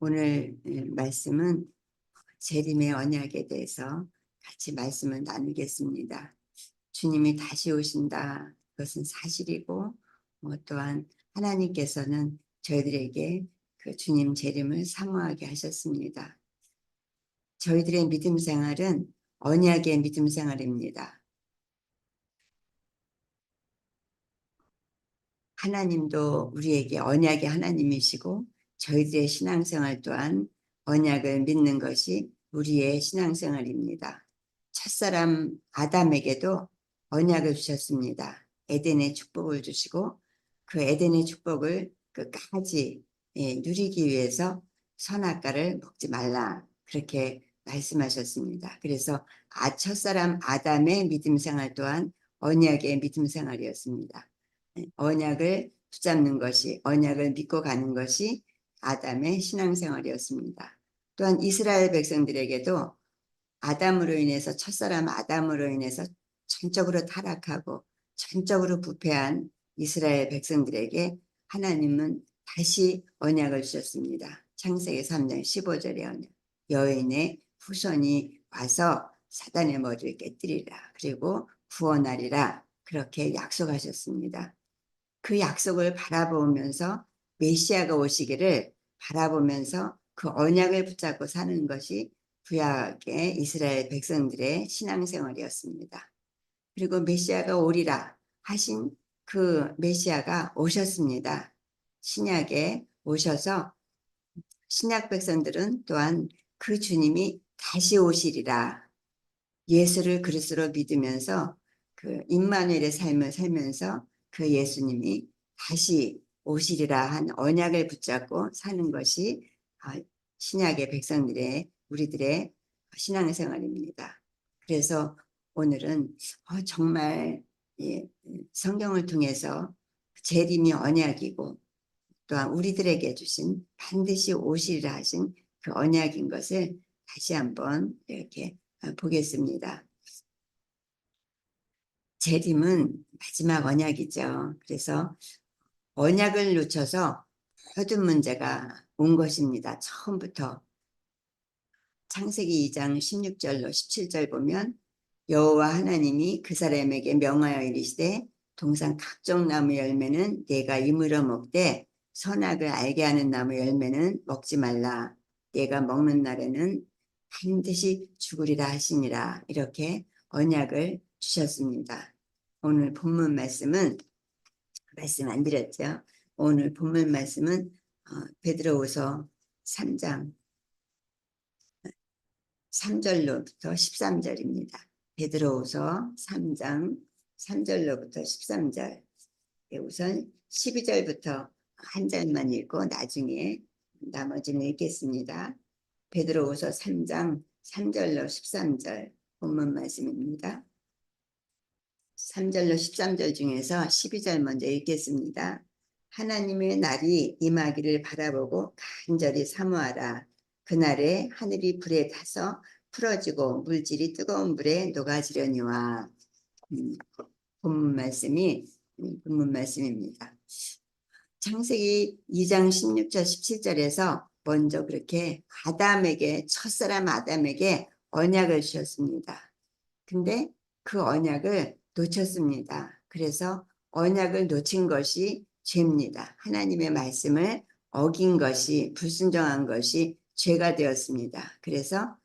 오늘 음, 말씀은 재림의 언약에 대해서 같이 말씀을 나누겠습니다. 주님이 다시 오신다. 그것은 사실이고 뭐 또한 하나님께서는 저희들에게 그 주님 재림을 사모하게 하셨습니다. 저희들의 믿음 생활은 언약의 믿음 생활입니다. 하나님도 우리에게 언약의 하나님이시고 저희들의 신앙생활 또한 언약을 믿는 것이 우리의 신앙생활입니다. 첫사람 아담에게도 언약을 주셨습니다. 에덴의 축복을 주시고 그 에덴의 축복을 끝까지 예, 누리기 위해서 선악과를 먹지 말라 그렇게 말씀하셨습니다. 그래서 아 첫사람 아담의 믿음 생활 또한 언약의 믿음 생활이었습니다. 예, 언약을 붙잡는 것이 언약을 믿고 가는 것이 아담의 신앙생활이었습니다. 또한 이스라엘 백성들에게도 아담으로 인해서 첫사람 아담으로 인해서 전적으로 타락하고 전적으로 부패한 이스라엘 백성들에게 하나님은 다시 언약을 주셨습니다. 창세기 3장 15절의 언약. 여인의 후손이 와서 사단의 머리를 깨뜨리라. 그리고 구원하리라. 그렇게 약속하셨습니다. 그 약속을 바라보면서 메시아가 오시기를 바라보면서 그 언약을 붙잡고 사는 것이 구약의 이스라엘 백성들의 신앙생활이었습니다. 그리고 메시아가 오리라 하신 그 메시아가 오셨습니다. 신약에 오셔서 신약 백성들은 또한 그 주님이 다시 오시리라 예수를 그리스로 믿으면서 그 임마누엘의 삶을 살면서 그 예수님이 다시 오시리라 한 언약을 붙잡고 사는 것이 아, 신약의 백성들의 우리들의 신앙생활입니다. 그래서 오늘은 어, 정말 예, 성경을 통해서 재림이 언약이고 또한 우리들에게 주신 반드시 오시리라 하신 그 언약인 것을 다시 한번 이렇게 어, 보겠습니다. 재림은 마지막 언약이죠. 그래서 언약을 놓쳐서 모든 문제가 온 것입니다. 처음부터 창세기 2장 16절로 17절 보면 여호와 하나님이 그 사람에게 명하여 이르시되 동산 각종 나무 열매는 내가 이물어 먹되 선악을 알게 하는 나무 열매는 먹지 말라. 내가 먹는 날에는 반드시 죽으리라 하시니라. 이렇게 언약을 주셨습니다. 오늘 본문 말씀은 말씀 안 드렸죠. 오늘 본문 말씀은 어, 베드로후서 3장 3절로부터 13절입니다. 베드로후서 3장 3절로부터 13절. 예, 우선 12절부터 한 절만 읽고 나중에 나머지는 읽겠습니다. 베드로후서 3장 3절로 13절 본문 말씀입니다. 3절로 13절 중에서 12절 먼저 읽겠습니다. 하나님의 날이 임하기를 바라보고 간절히 사모하라. 그날에 하늘이 불에 타서 풀어지고 물질이 뜨거운 불에 녹아지려니와 음, 본문 말씀이 음, 본문 말씀입니다. 창세기 2장 16절 17절에서 먼저 그렇게 아담에게 첫사람 아담에게 언약을 주셨습니다. 근데 그 언약을 놓쳤습니다. 그래서 언약을 놓친 것이 죄입니다. 하나님의 말씀을 어긴 것이 불순종한 것이 죄가 되었습니다. 그래서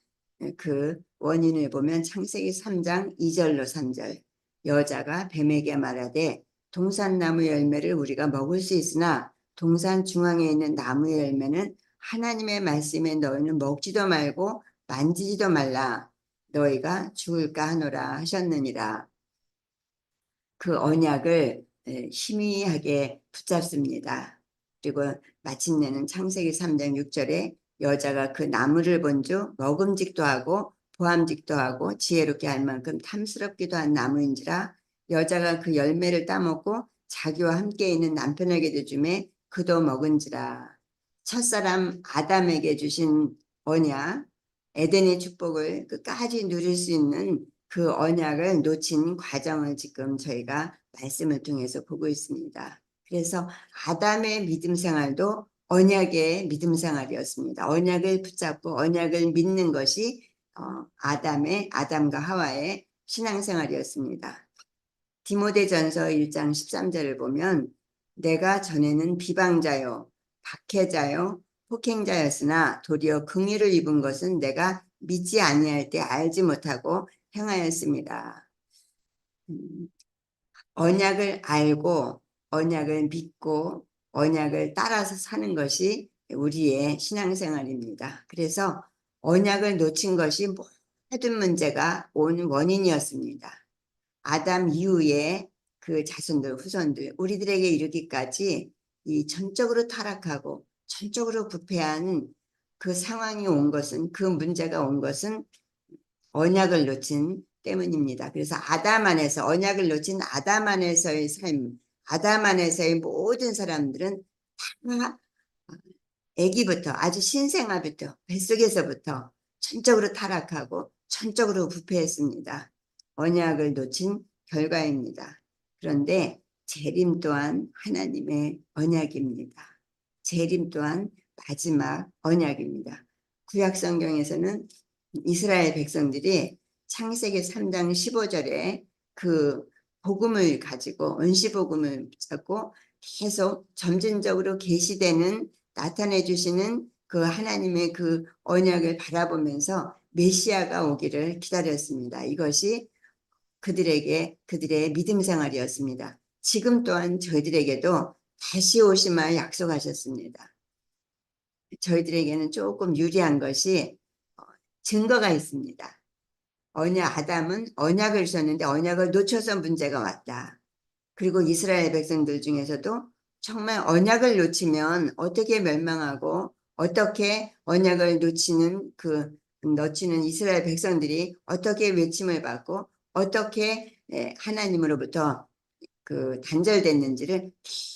그 원인을 보면 창세기 3장 2절로 3절 여자가 뱀에게 말하되 동산나무 열매를 우리가 먹을 수 있으나 동산 중앙에 있는 나무의 열매는 하나님의 말씀에 너희는 먹지도 말고 만지지도 말라 너희가 죽을까 하노라 하셨느니라 그 언약을 희미하게 붙잡습니다. 그리고 마침내는 창세기 3장 6절에 여자가 그 나무를 본즉 먹음직도 하고 보암직도 하고 지혜롭게 할 만큼 탐스럽기도 한 나무인지라 여자가 그 열매를 따먹고 자기와 함께 있는 남편에게도 주매 그도 먹은지라 첫사람 아담에게 주신 언약 에덴의 축복을 끝까지 누릴 수 있는 그 언약을 놓친 과정을 지금 저희가 말씀을 통해서 보고 있습니다. 그래서 아담의 믿음 생활도 언약의 믿음 생활이었습니다. 언약을 붙잡고 언약을 믿는 것이 어, 아담의 아담과 하와의 신앙생활이었습니다. 디모데전서 1장 13절을 보면 내가 전에는 비방자요 박해자요 폭행자였으나 도리어 긍휼을 입은 것은 내가 믿지 아니할 때 알지 못하고 행하였습니다. 음, 언약을 알고 언약을 믿고 언약을 따라서 사는 것이 우리의 신앙생활입니다. 그래서 언약을 놓친 것이 모든 문제가 온 원인이었습니다. 아담 이후에 그 자손들, 후손들, 우리들에게 이르기까지 이 전적으로 타락하고 전적으로 부패한 그 상황이 온 것은 그 문제가 온 것은 언약을 놓친 때문입니다. 그래서 아담 안에서 언약을 놓친 아담 안에서의 삶, 아담 안에서의 모든 사람들은 다 아기부터 아주 신생아부터 뱃속에서부터 전적으로 타락하고 전적으로 부패했습니다. 언약을 놓친 결과입니다. 그런데 재림 또한 하나님의 언약입니다. 재림 또한 마지막 언약입니다. 구약 성경에서는 이스라엘 백성들이 창세기 3장 15절에 그 복음을 가지고 은시 복음을 붙잡고 계속 점진적으로 계시되는 나타내 주시는 그 하나님의 그 언약을 바라보면서 메시아가 오기를 기다렸습니다. 이것이 그들에게 그들의 믿음 생활이었습니다. 지금 또한 저희들에게도 다시 오시마 약속하셨습니다. 저희들에게는 조금 유리한 것이 어, 증거가 있습니다. 언약 아담은 언약을 주셨는데 언약을 놓쳐서 문제가 왔다. 그리고 이스라엘 백성들 중에서도 정말 언약을 놓치면 어떻게 멸망하고 어떻게 언약을 놓치는 그 놓치는 이스라엘 백성들이 어떻게 외침을 받고 어떻게 예, 하나님으로부터 그 단절됐는지를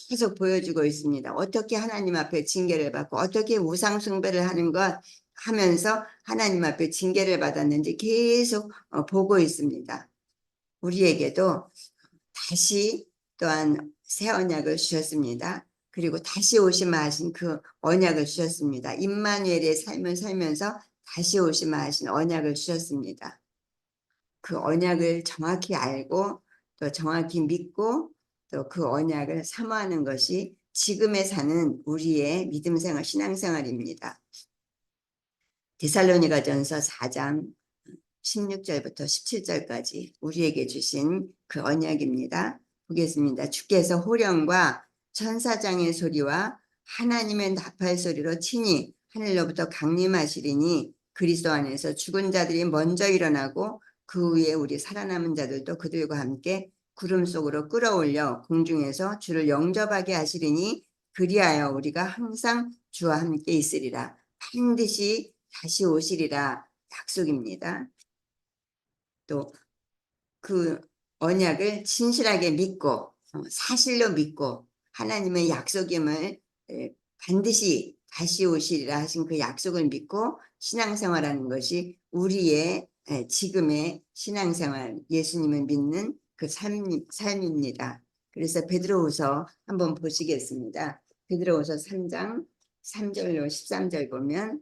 계속 보여주고 있습니다. 어떻게 하나님 앞에 징계를 받고 어떻게 우상 숭배를 하는 것 하면서 하나님 앞에 징계를 받았는지 계속 어, 보고 있습니다. 우리에게도 다시 또한 새 언약을 주셨습니다. 그리고 다시 오시마 하신 그 언약을 주셨습니다. 임마누엘의 삶을 살면서 다시 오시마 하신 언약을 주셨습니다. 그 언약을 정확히 알고 또 정확히 믿고 또 그 언약을 사모하는 것이 지금에 사는 우리의 믿음 생활, 신앙 생활입니다. 데살로니가전서 4장 16절부터 17절까지 우리에게 주신 그 언약입니다. 보겠습니다. 주께서 호령과 천사장의 소리와 하나님의 나팔 소리로 친히 하늘로부터 강림하시리니 그리스도 안에서 죽은 자들이 먼저 일어나고 그 위에 우리 살아남은 자들도 그들과 함께 구름 속으로 끌어올려 공중에서 주를 영접하게 하시리니 그리하여 우리가 항상 주와 함께 있으리라. 반드시 다시 오시리라 약속입니다. 또 그 언약을 진실하게 믿고 어, 사실로 믿고 하나님의 약속임을 반드시 다시 오시리라 하신 그 약속을 믿고 신앙생활하는 것이 우리의 지금의 신앙생활 예수님을 믿는 그 삶, 삶입니다. 그래서 베드로후서 한번 보시겠습니다. 베드로후서 3장 3절로 13절 보면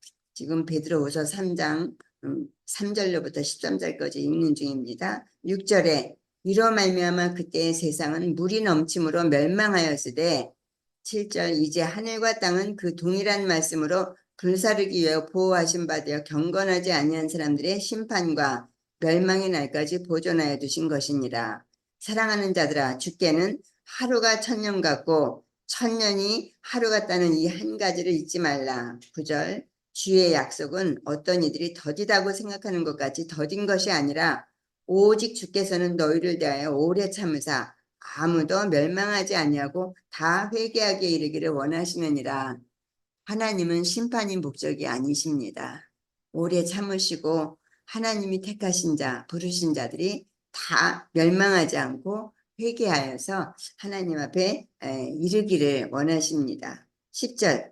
지금 베드로후서 3장 3절로부터 음, 13절까지 읽는 중입니다. 6절에 이로 말미암아 그때의 세상은 물이 넘침으로 멸망하였으되 7절 이제 하늘과 땅은 그 동일한 말씀으로 불사르기 위하여 보호하신 바 되어 경건하지 아니한 사람들의 심판과 멸망의 날까지 보존하여 두신 것이니라. 사랑하는 자들아 주께는 하루가 천년 같고 천년이 하루 같다는 이 한 가지를 잊지 말라. 9절 주의 약속은 어떤 이들이 더디다고 생각하는 것 같이 더딘 것이 아니라 오직 주께서는 너희를 대하여 오래 참으사 아무도 멸망하지 아니하고 다 회개하게 이르기를 원하시느니라. 하나님은 심판이 목적이 아니십니다. 오래 참으시고 하나님이 택하신 자, 부르신 자들이 다 멸망하지 않고 회개하여서 하나님 앞에 에, 이르기를 원하십니다. 10절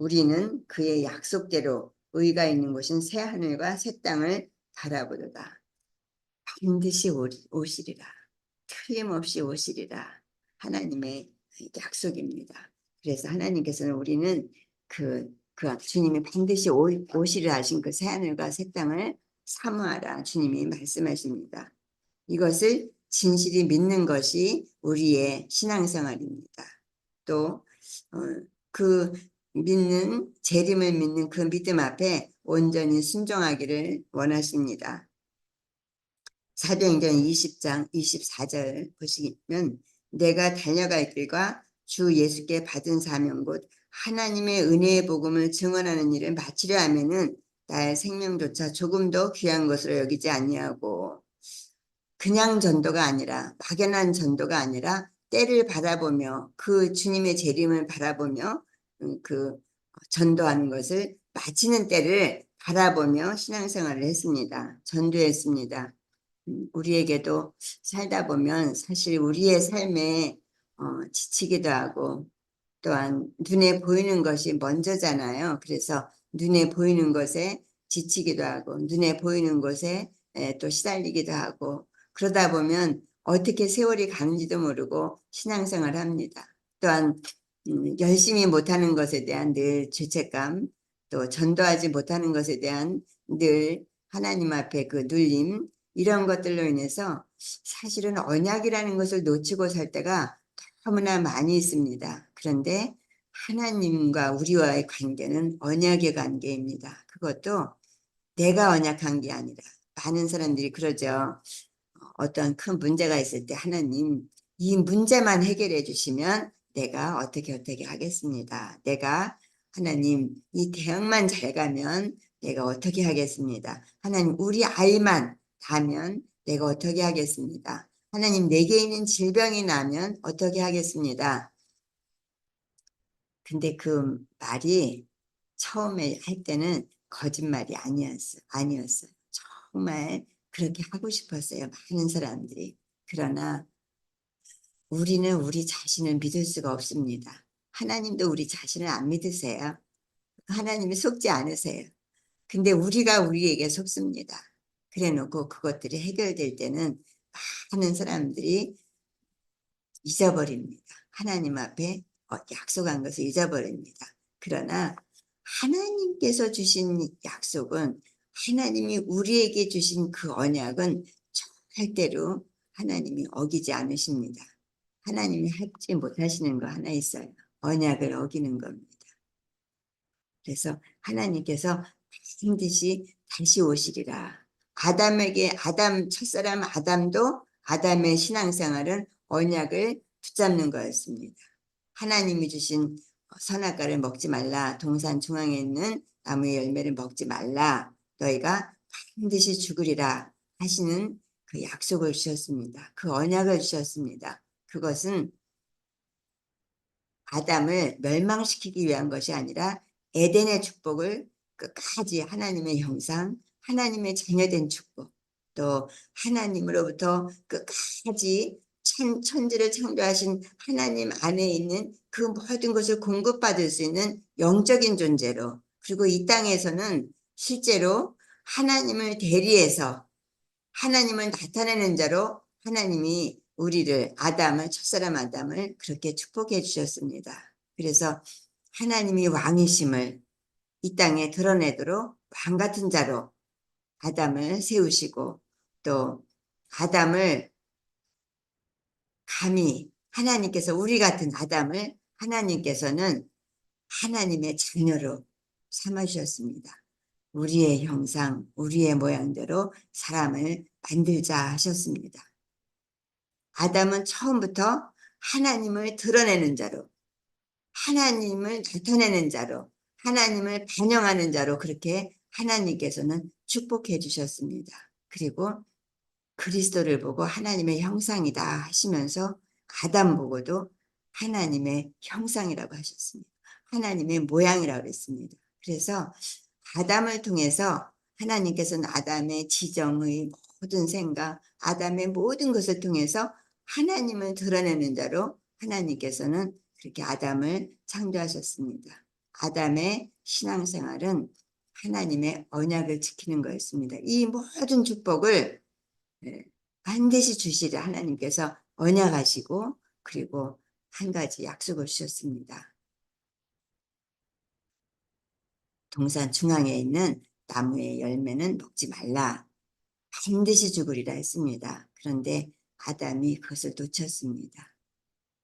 우리는 그의 약속대로 의가 있는 곳인 새 하늘과 새 땅을 바라보도다. 반드시 오- 오시리라. 틀림없이 오시리라. 하나님의 약속입니다. 그래서 하나님께서는 우리는 그, 그 주님이 반드시 오, 오시리라 하신 그 새 하늘과 새 땅을 사모하라. 주님이 말씀하십니다. 이것을 진실이 믿는 것이 우리의 신앙생활입니다. 또, 어, 그 믿는, 재림을 믿는 그 믿음 앞에 온전히 순종하기를 원하십니다. 사도행전 20장 24절 보시면 내가 달려갈 길과 주 예수께 받은 사명 곧 하나님의 은혜의 복음을 증언하는 일을 마치려 하면은 나의 생명조차 조금도 귀한 것으로 여기지 아니하고 그냥 전도가 아니라 막연한 전도가 아니라 때를 바라보며 그 주님의 재림을 바라보며 음, 그 전도하는 것을 마치는 때를 바라보며 신앙생활을 했습니다. 전도했습니다. 음, 우리에게도 살다 보면 사실 우리의 삶에 어, 지치기도 하고 또한 눈에 보이는 것이 먼저잖아요. 그래서 눈에 보이는 것에 지치기도 하고 눈에 보이는 것에 에, 또 시달리기도 하고 그러다 보면 어떻게 세월이 가는지도 모르고 신앙생활을 합니다. 또한 음, 열심히 못하는 것에 대한 늘 죄책감 또 전도하지 못하는 것에 대한 늘 하나님 앞에 그 눌림 이런 것들로 인해서 사실은 언약이라는 것을 놓치고 살 때가 너무나 많이 있습니다. 그런데 하나님과 우리와의 관계는 언약의 관계입니다. 그것도 내가 언약한 게 아니라 많은 사람들이 그러죠. 어떤 큰 문제가 있을 때 하나님 이 문제만 해결해 주시면 내가 어떻게 어떻게 하겠습니다. 내가 하나님 이 대학만 잘 가면 내가 어떻게 하겠습니다. 하나님 우리 아이만 다면 내가 어떻게 하겠습니다. 하나님 내게 있는 질병이 나면 어떻게 하겠습니다. 근데 그 말이 처음에 할 때는 거짓말이 아니었어, 아니었어요. 정말 그렇게 하고 싶었어요. 많은 사람들이. 그러나 우리는 우리 자신을 믿을 수가 없습니다. 하나님도 우리 자신을 안 믿으세요. 하나님이 속지 않으세요. 근데 우리가 우리에게 속습니다. 그래 놓고 그것들이 해결될 때는 많은 사람들이 잊어버립니다. 하나님 앞에 어, 약속한 것을 잊어버립니다. 그러나 하나님께서 주신 약속은 하나님이 우리에게 주신 그 언약은 절대로 하나님이 어기지 않으십니다. 하나님이 하지 못하시는 거 하나 있어요. 언약을 어기는 겁니다. 그래서 하나님께서 반드시 다시 오시리라. 아담에게 아담 첫사람 아담도 아담의 신앙생활은 언약을 붙잡는 거였습니다. 하나님이 주신 선악과를 먹지 말라. 동산 중앙에 있는 나무의 열매를 먹지 말라. 너희가 반드시 죽으리라 하시는 그 약속을 주셨습니다. 그 언약을 주셨습니다. 그것은 아담을 멸망시키기 위한 것이 아니라 에덴의 축복을 끝까지 하나님의 형상, 하나님의 자녀된 축복, 또 하나님으로부터 끝까지 천, 천지를 창조하신 하나님 안에 있는 그 모든 것을 공급받을 수 있는 영적인 존재로 그리고 이 땅에서는 실제로 하나님을 대리해서 하나님을 나타내는 자로 하나님이 우리를 아담을 첫사람 아담을 그렇게 축복해 주셨습니다. 그래서 하나님이 왕이심을 이 땅에 드러내도록 왕 같은 자로 아담을 세우시고 또 아담을 감히 하나님께서 우리 같은 아담을 하나님께서는 하나님의 자녀로 삼으셨습니다. 우리의 형상, 우리의 모양대로 사람을 만들자 하셨습니다. 아담은 처음부터 하나님을 드러내는 자로, 하나님을 나타내는 자로, 하나님을 반영하는 자로 그렇게 하나님께서는 축복해 주셨습니다. 그리고 그리스도를 보고 하나님의 형상이다 하시면서 아담 보고도 하나님의 형상이라고 하셨습니다. 하나님의 모양이라고 그랬습니다. 그래서 아담을 통해서 하나님께서는 아담의 지정의 모든 생각, 아담의 모든 것을 통해서 하나님을 드러내는 자로 하나님께서는 그렇게 아담을 창조하셨습니다. 아담의 신앙생활은 하나님의 언약을 지키는 거였습니다. 이 모든 축복을 예, 반드시 주시려 하나님께서 언약하시고 그리고 한 가지 약속을 주셨습니다. 동산 중앙에 있는 나무의 열매는 먹지 말라. 반드시 죽으리라 했습니다. 그런데 아담이 그것을 놓쳤습니다.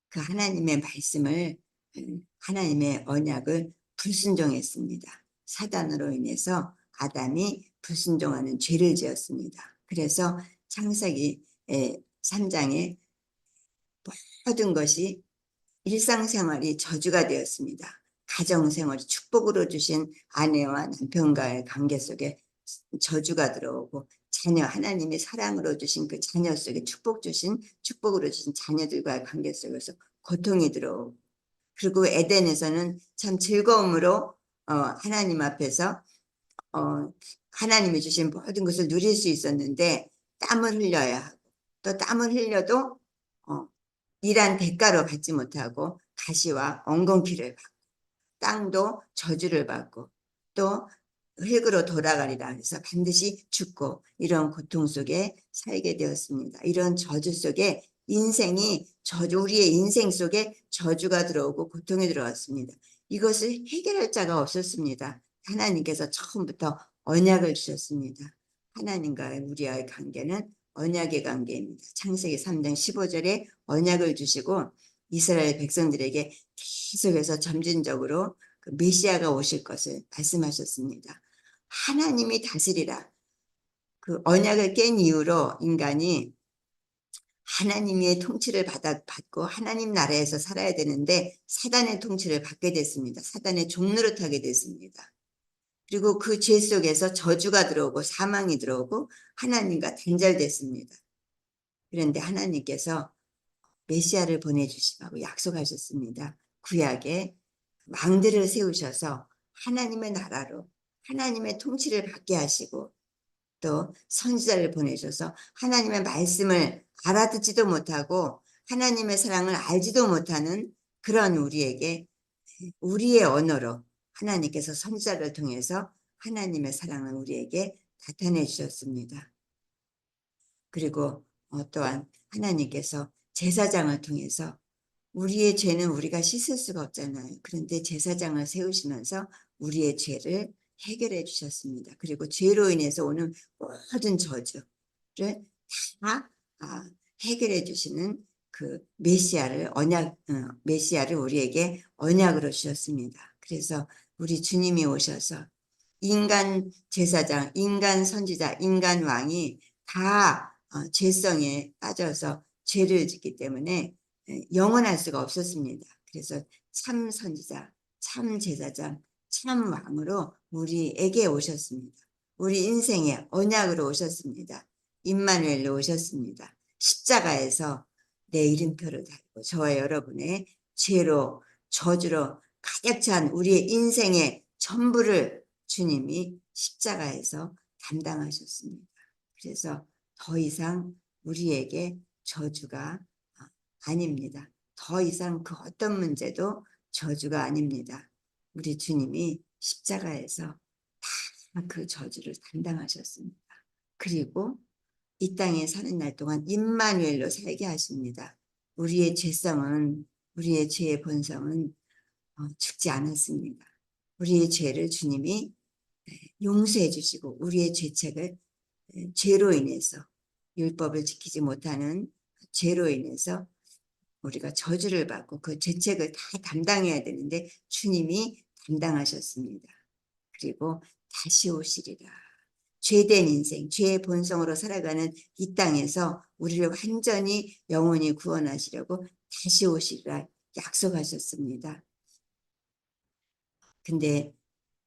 그 하나님의 말씀을 음, 하나님의 언약을 불순종했습니다. 사단으로 인해서 아담이 불순종하는 죄를 지었습니다. 그래서 창세기 3장에 모든 것이 일상생활이 저주가 되었습니다. 가정생활이 축복으로 주신 아내와 남편과의 관계 속에 저주가 들어오고 자녀 하나님의 사랑으로 주신 그 자녀 속에 축복 주신 축복으로 주신 자녀들과의 관계 속에서 고통이 들어오고 그리고 에덴에서는 참 즐거움으로 어, 하나님 앞에서 어, 하나님이 주신 모든 것을 누릴 수 있었는데 땀을 흘려야 하고 또 땀을 흘려도 어, 일한 대가로 받지 못하고 가시와 엉겅퀴를 받고 땅도 저주를 받고 또 흙으로 돌아가리라 해서 반드시 죽고 이런 고통 속에 살게 되었습니다. 이런 저주 속에 인생이 저주 우리의 인생 속에 저주가 들어오고 고통이 들어왔습니다. 이것을 해결할 자가 없었습니다. 하나님께서 처음부터 언약을 주셨습니다. 하나님과의 우리와의 관계는 언약의 관계입니다. 창세기 3장 15절에 언약을 주시고 이스라엘 백성들에게 계속해서 점진적으로 그 메시아가 오실 것을 말씀하셨습니다. 하나님이 다스리라. 그 언약을 깬 이후로 인간이 하나님의 통치를 받고 하나님 나라에서 살아야 되는데 사단의 통치를 받게 됐습니다. 사단의 종노릇하게 됐습니다. 그리고 그 죄 속에서 저주가 들어오고 사망이 들어오고 하나님과 단절됐습니다. 그런데 하나님께서 메시아를 보내주시라고 약속하셨습니다. 구약에 왕들을 세우셔서 하나님의 나라로 하나님의 통치를 받게 하시고 또 선지자를 보내셔서 하나님의 말씀을 알아듣지도 못하고 하나님의 사랑을 알지도 못하는 그런 우리에게 우리의 언어로 하나님께서 선지자를 통해서 하나님의 사랑을 우리에게 나타내 주셨습니다. 그리고 어, 또한 하나님께서 제사장을 통해서 우리의 죄는 우리가 씻을 수가 없잖아요. 그런데 제사장을 세우시면서 우리의 죄를 해결해 주셨습니다. 그리고 죄로 인해서 오는 모든 저주를 다 아, 해결해 주시는 그 메시아를 언약 어, 메시아를 우리에게 언약으로 주셨습니다. 그래서 우리 주님이 오셔서 인간 제사장, 인간 선지자, 인간 왕이 다 어, 죄성에 빠져서 죄를 짓기 때문에 영원할 수가 없었습니다. 그래서 참 선지자, 참 제사장, 참 왕으로 우리에게 오셨습니다. 우리 인생에 언약으로 오셨습니다. 임마누엘로 오셨습니다. 십자가에서 내 이름표를 달고 저와 여러분의 죄로 저주로 가득 찬 우리의 인생의 전부를 주님이 십자가에서 담당하셨습니다. 그래서 더 이상 우리에게 저주가 아닙니다. 더 이상 그 어떤 문제도 저주가 아닙니다. 우리 주님이 십자가에서 다 그 저주를 담당하셨습니다. 그리고 이 땅에 사는 날 동안 임마누엘로 살게 하십니다. 우리의 죄성은 우리의 죄의 본성은 어, 죽지 않았습니다. 우리의 죄를 주님이 네, 용서해 주시고 우리의 죄책을 네, 죄로 인해서 율법을 지키지 못하는 죄로 인해서 우리가 저주를 받고 그 죄책을 다 담당해야 되는데 주님이 담당하셨습니다. 그리고 다시 오시리라. 죄된 인생, 죄의 본성으로 살아가는 이 땅에서 우리를 완전히 영원히 구원하시려고 다시 오시리라 약속하셨습니다. 근데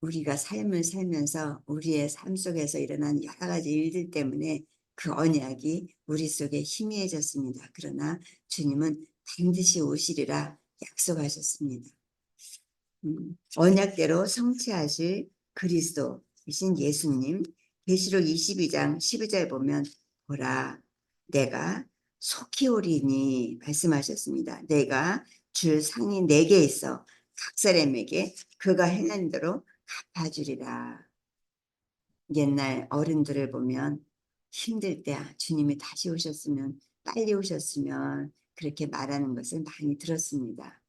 우리가 삶을 살면서 우리의 삶 속에서 일어난 여러 가지 일들 때문에 그 언약이 우리 속에 희미해졌습니다. 그러나 주님은 반드시 오시리라 약속하셨습니다. 음, 언약대로 성취하실 그리스도이신 예수님 계시록 22장 12절 보면 보라 내가 속히 오리니 말씀하셨습니다. 내가 줄 상이 내게 있어 각 사람에게 그가 행한 대로 갚아주리라. 옛날 어른들을 보면 힘들 때 아, 주님이 다시 오셨으면 빨리 오셨으면 그렇게 말하는 것을 많이 들었습니다.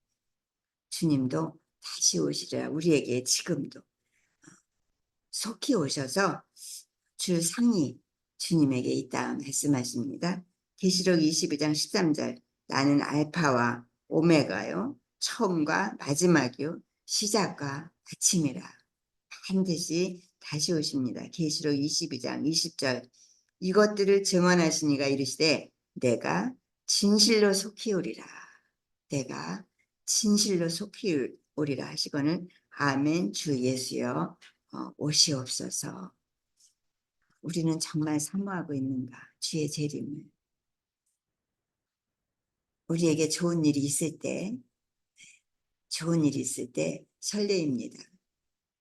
주님도 다시 오시리라 우리에게 지금도 속히 오셔서 줄 상이 주님에게 있다 말씀하십니다. 계시록 22장 13절 나는 알파와 오메가요 처음과 마지막이요 시작과 아침이라 반드시 다시 오십니다. 계시록 22장 20절 이것들을 증언하신 이가 이르시되 내가 진실로 속히 오리라 내가 진실로 속히 오리라 하시거늘 아멘 주 예수여 어, 오시옵소서. 우리는 정말 사모하고 있는가? 주의 재림을. 우리에게 좋은 일이 있을 때 좋은 일이 있을 때 설레입니다.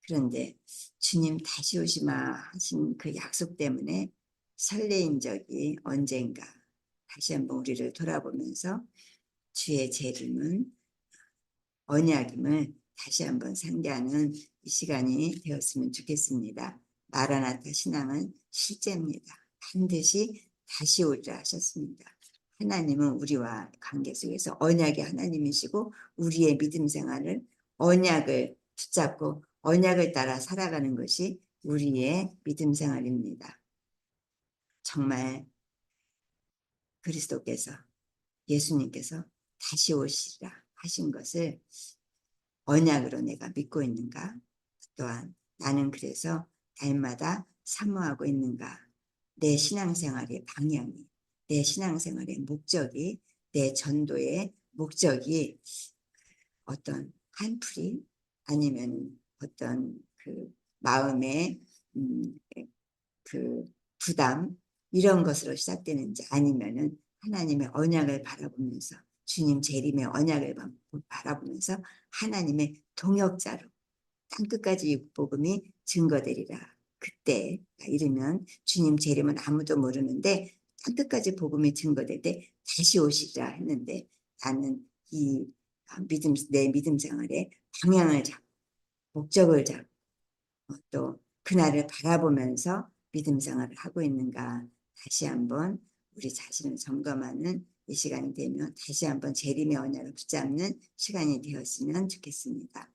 그런데 주님 다시 오시마 하신 그 약속 때문에 설레인 적이 언젠가 다시 한번 우리를 돌아보면서 주의 재림은 언약임을 다시 한번 상기하는 이 시간이 되었으면 좋겠습니다. 마라나타 신앙은 실제입니다. 반드시 다시 오리라 하셨습니다. 하나님은 우리와 관계 속에서 언약의 하나님이시고 우리의 믿음 생활을 언약을 붙잡고 언약을 따라 살아가는 것이 우리의 믿음 생활입니다. 정말 그리스도께서 예수님께서 다시 오시리라 하신 것을 언약으로 내가 믿고 있는가? 또한 나는 그래서 날마다 사모하고 있는가? 내 신앙생활의 방향이, 내 신앙생활의 목적이, 내 전도의 목적이 어떤 한풀이 아니면 어떤 그 마음의 음, 그 부담 이런 것으로 시작되는지 아니면은 하나님의 언약을 바라보면서 주님 재림의 언약을 바라보면서 하나님의 동역자로 땅 끝까지 복음이 증거되리라. 그때 이르면 주님 재림은 아무도 모르는데 땅 끝까지 복음이 증거될 때 다시 오시리라 했는데 나는 이 믿음 내 믿음 생활의 방향을 잡고 목적을 잡고 또 그날을 바라보면서 믿음 생활을 하고 있는가 다시 한번 우리 자신을 점검하는 이 시간이 되면 다시 한번 재림의 언약을 붙잡는 시간이 되었으면 좋겠습니다.